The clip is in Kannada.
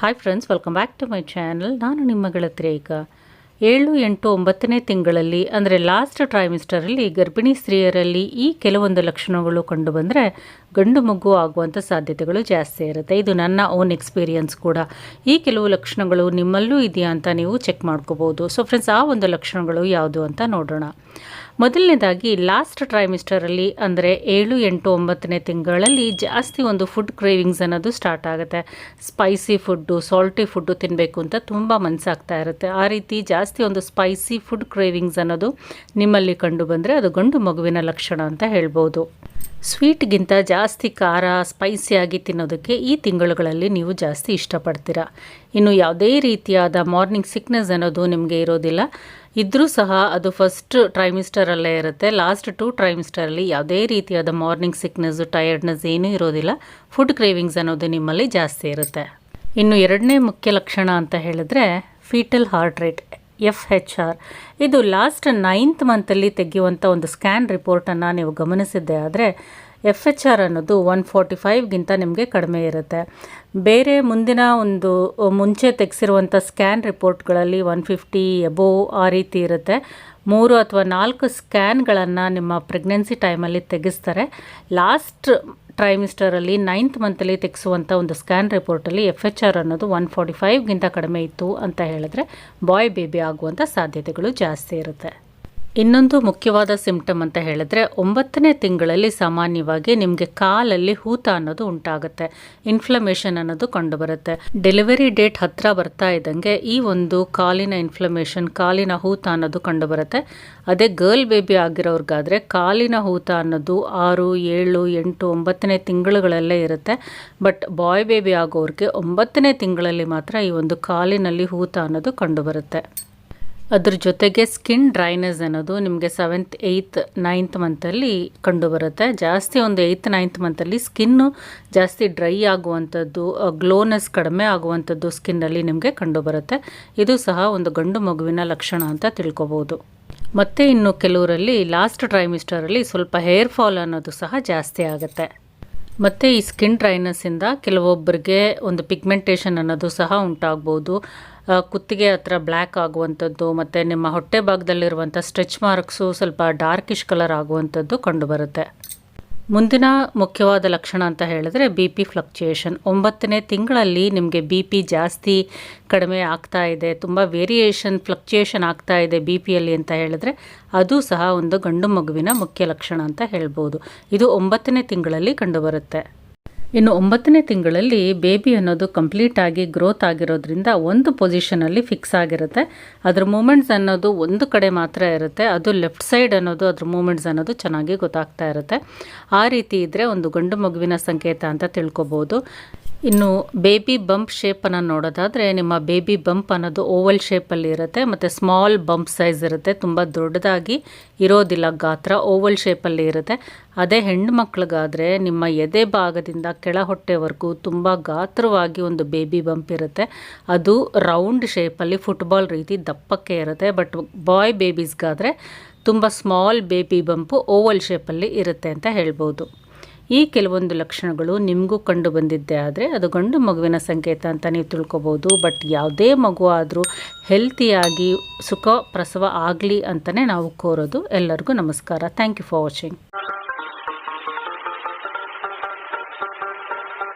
Hi friends welcome back to my channel ನಾನು ನಿಮ್ಮ ಗೆಳತಿ ಈಗ ಏಳು, ಎಂಟು, ಒಂಬತ್ತನೇ ತಿಂಗಳಲ್ಲಿ, ಅಂದರೆ ಲಾಸ್ಟ್ ಟ್ರೈಮಿಸ್ಟರಲ್ಲಿ ಗರ್ಭಿಣಿ ಸ್ತ್ರೀಯರಲ್ಲಿ ಈ ಕೆಲವೊಂದು ಲಕ್ಷಣಗಳು ಕಂಡುಬಂದರೆ ಗಂಡು ಮಗು ಆಗುವಂಥ ಸಾಧ್ಯತೆಗಳು ಜಾಸ್ತಿ ಇರುತ್ತೆ. ಇದು ನನ್ನ ಓನ್ ಎಕ್ಸ್ಪೀರಿಯನ್ಸ್ ಕೂಡ. ಈ ಕೆಲವು ಲಕ್ಷಣಗಳು ನಿಮ್ಮಲ್ಲೂ ಇದೆಯಾ ಅಂತ ನೀವು ಚೆಕ್ ಮಾಡ್ಕೋಬೋದು ಸೊ ಫ್ರೆಂಡ್ಸ್ ಆ ಒಂದು ಲಕ್ಷಣಗಳು ಯಾವುದು ಅಂತ ನೋಡೋಣ. ಮೊದಲನೇದಾಗಿ ಲಾಸ್ಟ್ ಟ್ರೈಮಿಸ್ಟರಲ್ಲಿ ಅಂದರೆ ಏಳು, ಎಂಟು, ಒಂಬತ್ತನೇ ತಿಂಗಳಲ್ಲಿ ಜಾಸ್ತಿ ಒಂದು ಫುಡ್ ಕ್ರೇವಿಂಗ್ಸ್ ಅನ್ನೋದು ಸ್ಟಾರ್ಟ್ ಆಗುತ್ತೆ. ಸ್ಪೈಸಿ ಫುಡ್ಡು, ಸಾಲ್ಟಿ ಫುಡ್ಡು ತಿನ್ನಬೇಕು ಅಂತ ತುಂಬ ಮನಸ್ಸಾಗ್ತಾ ಇರುತ್ತೆ. ಆ ರೀತಿ ಜಾಸ್ತಿ ಒಂದು ಸ್ಪೈಸಿ ಫುಡ್ ಕ್ರೇವಿಂಗ್ಸ್ ಅನ್ನೋದು ನಿಮ್ಮಲ್ಲಿ ಕಂಡು ಬಂದರೆ ಅದು ಗಂಡು ಮಗುವಿನ ಲಕ್ಷಣ ಅಂತ ಹೇಳ್ಬೋದು. ಸ್ವೀಟ್ಗಿಂತ ಜಾಸ್ತಿ ಖಾರ, ಸ್ಪೈಸಿಯಾಗಿ ತಿನ್ನೋದಕ್ಕೆ ಈ ತಿಂಗಳುಗಳಲ್ಲಿ ನೀವು ಜಾಸ್ತಿ ಇಷ್ಟಪಡ್ತೀರಾ. ಇನ್ನು ಯಾವುದೇ ರೀತಿಯಾದ ಮಾರ್ನಿಂಗ್ ಸಿಕ್ನೆಸ್ ಅನ್ನೋದು ನಿಮಗೆ ಇರೋದಿಲ್ಲ. ಇದ್ದರೂ ಸಹ ಅದು ಫಸ್ಟ್ ಟ್ರೈಮಿಸ್ಟರಲ್ಲೇ ಇರುತ್ತೆ. ಲಾಸ್ಟ್ ಟು ಟ್ರೈಮಿಸ್ಟರಲ್ಲಿ ಯಾವುದೇ ರೀತಿಯಾದ ಮಾರ್ನಿಂಗ್ ಸಿಕ್ನೆಸ್ ಟಯರ್ಡ್ನೆಸ್ ಏನೂ ಇರೋದಿಲ್ಲ. ಫುಡ್ ಕ್ರೇವಿಂಗ್ಸ್ ಅನ್ನೋದು ನಿಮ್ಮಲ್ಲಿ ಜಾಸ್ತಿ ಇರುತ್ತೆ. ಇನ್ನು ಎರಡನೇ ಮುಖ್ಯ ಲಕ್ಷಣ ಅಂತ ಹೇಳಿದ್ರೆ fetal heart rate F H R ಇದು ಲಾಸ್ಟ್ ನೈನ್ತ್ ಮಂತಲ್ಲಿ ತೆಗೆಯುವಂಥ ಒಂದು ಸ್ಕ್ಯಾನ್ ರಿಪೋರ್ಟನ್ನು ನೀವು ಗಮನಿಸಿದ್ದೆ ಆದರೆ ಎಫ್ ಎಚ್ ಆರ್ ಅನ್ನೋದು ಒನ್ ಫೋರ್ಟಿ ಫೈವ್ಗಿಂತ ನಿಮಗೆ ಕಡಿಮೆ ಇರುತ್ತೆ. ಬೇರೆ ಮುಂದಿನ ಒಂದು ಮುಂಚೆ ತೆಗೆಸಿರುವಂಥ ಸ್ಕ್ಯಾನ್ ರಿಪೋರ್ಟ್ಗಳಲ್ಲಿ ಒನ್ ಫಿಫ್ಟಿ ಎಬೋವ್ ಆ ರೀತಿ ಇರುತ್ತೆ. ಮೂರು ಅಥವಾ ನಾಲ್ಕು ಸ್ಕ್ಯಾನ್ಗಳನ್ನು ನಿಮ್ಮ ಪ್ರೆಗ್ನೆನ್ಸಿ ಟೈಮಲ್ಲಿ ತೆಗೆಸ್ತಾರೆ. ಲಾಸ್ಟ್ ಟ್ರೈಮಿಸ್ಟರಲ್ಲಿ ನೈನ್ತ್ ಮಂತಲ್ಲಿ ತೆಗೆಸುವಂಥ ಒಂದು ಸ್ಕ್ಯಾನ್ ರಿಪೋರ್ಟಲ್ಲಿ ಎಫ್ ಎಚ್ ಆರ್ ಅನ್ನೋದು ಒನ್ ಫೋರ್ಟಿ ಫೈವ್ಗಿಂತ ಕಡಿಮೆ ಇತ್ತು ಅಂತ ಹೇಳಿದ್ರೆ ಬಾಯ್ ಬೇಬಿ ಆಗುವಂಥ ಸಾಧ್ಯತೆಗಳು ಜಾಸ್ತಿ ಇರುತ್ತೆ. ಇನ್ನೊಂದು ಮುಖ್ಯವಾದ ಸಿಂಪ್ಟಮ್ ಅಂತ ಹೇಳಿದ್ರೆ ಒಂಬತ್ತನೇ ತಿಂಗಳಲ್ಲಿ ಸಾಮಾನ್ಯವಾಗಿ ನಿಮಗೆ ಕಾಲಲ್ಲಿ ಹೂತ ಅನ್ನೋದು ಉಂಟಾಗುತ್ತೆ ಇನ್ಫ್ಲಮೇಷನ್ ಅನ್ನೋದು ಕಂಡುಬರುತ್ತೆ. ಡೆಲಿವರಿ ಡೇಟ್ ಹತ್ರ ಬರ್ತಾ ಇದ್ದಂಗೆ ಈ ಒಂದು ಕಾಲಿನ ಇನ್ಫ್ಲಮೇಷನ್ ಕಾಲಿನ ಹೂತ ಅನ್ನೋದು ಕಂಡುಬರುತ್ತೆ. ಅದೇ ಗರ್ಲ್ ಬೇಬಿ ಆಗಿರೋರ್ಗಾದ್ರೆ ಕಾಲಿನ ಹೂತ ಅನ್ನೋದು ಆರು, ಏಳು, ಎಂಟು, ಒಂಬತ್ತನೇ ತಿಂಗಳುಗಳಲ್ಲೇ ಇರುತ್ತೆ. ಬಟ್ ಬಾಯ್ ಬೇಬಿ ಆಗೋರಿಗೆ ಒಂಬತ್ತನೇ ತಿಂಗಳಲ್ಲಿ ಮಾತ್ರ ಈ ಒಂದು ಕಾಲಿನಲ್ಲಿ ಹೂತ ಅನ್ನೋದು ಕಂಡುಬರುತ್ತೆ. ಅದ್ರ ಜೊತೆಗೆ ಸ್ಕಿನ್ ಡ್ರೈನೆಸ್ ಅನ್ನೋದು ನಿಮಗೆ ಸೆವೆಂತ್ ಏಯ್ತ್ ನೈನ್ತ್ ಮಂತಲ್ಲಿ ಕಂಡುಬರುತ್ತೆ. ಜಾಸ್ತಿ ಒಂದು ಏಯ್ತ್ ನೈನ್ತ್ ಮಂತಲ್ಲಿ ಸ್ಕಿನ್ನು ಜಾಸ್ತಿ ಡ್ರೈ ಆಗುವಂಥದ್ದು ಗ್ಲೋನೆಸ್ ಕಡಿಮೆ ಆಗುವಂಥದ್ದು ಸ್ಕಿನ್ನಲ್ಲಿ ನಿಮಗೆ ಕಂಡುಬರುತ್ತೆ. ಇದು ಸಹ ಒಂದು ಗಂಡು ಮಗುವಿನ ಲಕ್ಷಣ ಅಂತ ತಿಳ್ಕೊಬೋದು. ಮತ್ತು ಇನ್ನು ಕೆಲವರಲ್ಲಿ ಲಾಸ್ಟ್ ಟ್ರೈಮಿಸ್ಟರಲ್ಲಿ ಸ್ವಲ್ಪ ಹೇರ್ ಫಾಲ್ ಅನ್ನೋದು ಸಹ ಜಾಸ್ತಿ ಆಗುತ್ತೆ. ಮತ್ತು ಈ ಸ್ಕಿನ್ ಡ್ರೈನೆಸ್ಸಿಂದ ಕೆಲವೊಬ್ಬರಿಗೆ ಒಂದು ಪಿಗ್ಮೆಂಟೇಷನ್ ಅನ್ನೋದು ಸಹ ಉಂಟಾಗ್ಬೋದು. ಕುತ್ತಿಗೆ ಹತ್ರ ಬ್ಲ್ಯಾಕ್ ಆಗುವಂಥದ್ದು ಮತ್ತು ನಿಮ್ಮ ಹೊಟ್ಟೆ ಭಾಗದಲ್ಲಿರುವಂಥ ಸ್ಟ್ರೆಚ್ ಮಾರ್ಕ್ಸು ಸ್ವಲ್ಪ ಡಾರ್ಕಿಶ್ ಕಲರ್ ಆಗುವಂಥದ್ದು ಕಂಡುಬರುತ್ತೆ. ಮುಂದಿನ ಮುಖ್ಯವಾದ ಲಕ್ಷಣ ಅಂತ ಹೇಳಿದ್ರೆ ಬಿ ಪಿ ಫ್ಲಕ್ಚುಯೇಷನ್. ಒಂಬತ್ತನೇ ತಿಂಗಳಲ್ಲಿ ನಿಮಗೆ ಬಿ ಪಿ ಜಾಸ್ತಿ ಕಡಿಮೆ ಆಗ್ತಾ ಇದೆ, ತುಂಬ ವೇರಿಯೇಷನ್, ಫ್ಲಕ್ಚುಯೇಷನ್ ಆಗ್ತಾ ಇದೆ ಬಿ ಪಿಯಲ್ಲಿ ಅಂತ ಹೇಳಿದ್ರೆ ಅದು ಸಹ ಒಂದು ಗಂಡು ಮಗುವಿನ ಮುಖ್ಯ ಲಕ್ಷಣ ಅಂತ ಹೇಳ್ಬೋದು. ಇದು ಒಂಬತ್ತನೇ ತಿಂಗಳಲ್ಲಿ ಕಂಡುಬರುತ್ತೆ. ಇನ್ನು ಒಂಬತ್ತನೇ ತಿಂಗಳಲ್ಲಿ ಬೇಬಿ ಅನ್ನೋದು ಕಂಪ್ಲೀಟ್ ಆಗಿ ಗ್ರೋತ್ ಆಗಿರೋದ್ರಿಂದ ಒಂದು ಪೊಸಿಷನಲ್ಲಿ ಫಿಕ್ಸ್ ಆಗಿರುತ್ತೆ. ಅದ್ರ ಮೂಮೆಂಟ್ಸ್ ಅನ್ನೋದು ಒಂದು ಕಡೆ ಮಾತ್ರ ಇರುತ್ತೆ. ಅದು ಲೆಫ್ಟ್ ಸೈಡ್ ಅನ್ನೋದು ಅದ್ರ ಮೂಮೆಂಟ್ಸ್ ಅನ್ನೋದು ಚೆನ್ನಾಗಿ ಗೊತ್ತಾಗ್ತಾ ಇರುತ್ತೆ. ಆ ರೀತಿ ಇದ್ದರೆ ಒಂದು ಗಂಡು ಮಗುವಿನ ಸಂಕೇತ ಅಂತ ತಿಳ್ಕೊಬೋದು. ಇನ್ನು ಬೇಬಿ ಬಂಪ್ ಶೇಪನ್ನು ನೋಡೋದಾದರೆ ನಿಮ್ಮ ಬೇಬಿ ಬಂಪ್ ಅನ್ನೋದು ಓವಲ್ ಶೇಪಲ್ಲಿ ಇರುತ್ತೆ, ಮತ್ತು ಸ್ಮಾಲ್ ಬಂಪ್ ಸೈಜ್ ಇರುತ್ತೆ. ತುಂಬ ದೊಡ್ಡದಾಗಿ ಇರೋದಿಲ್ಲ ಗಾತ್ರ ಓವಲ್ ಶೇಪಲ್ಲಿ ಇರುತ್ತೆ. ಅದೇ ಹೆಣ್ಣು ಮಕ್ಳಿಗಾದರೆ ನಿಮ್ಮ ಎದೆ ಭಾಗದಿಂದ ಕೆಳ ಹೊಟ್ಟೆವರೆಗೂ ತುಂಬ ಗಾತ್ರವಾಗಿ ಒಂದು ಬೇಬಿ ಬಂಪ್ ಇರುತ್ತೆ. ಅದು ರೌಂಡ್ ಶೇಪಲ್ಲಿ ಫುಟ್ಬಾಲ್ ರೀತಿ ದಪ್ಪಕ್ಕೆ ಇರುತ್ತೆ ಬಟ್ ಬಾಯ್ ಬೇಬೀಸ್ಗಾದರೆ ತುಂಬ ಸ್ಮಾಲ್ ಬೇಬಿ ಬಂಪು ಓವಲ್ ಶೇಪಲ್ಲಿ ಇರುತ್ತೆ ಅಂತ ಹೇಳ್ಬೋದು. ಈ ಕೆಲವೊಂದು ಲಕ್ಷಣಗಳು ನಿಮಗೂ ಕಂಡು ಬಂದಿದ್ದೆ ಆದರೆ ಅದು ಗಂಡು ಮಗುವಿನ ಸಂಕೇತ ಅಂತ ನೀವು ತಿಳ್ಕೊಬೋದು. ಬಟ್ ಯಾವುದೇ ಮಗು ಆದರೂ ಹೆಲ್ತಿಯಾಗಿ ಸುಖ, ಪ್ರಸವ ಆಗಲಿ ಅಂತಲೇ ನಾವು ಕೋರೋದು. ಎಲ್ಲರಿಗೂ ನಮಸ್ಕಾರ. Thank you for watching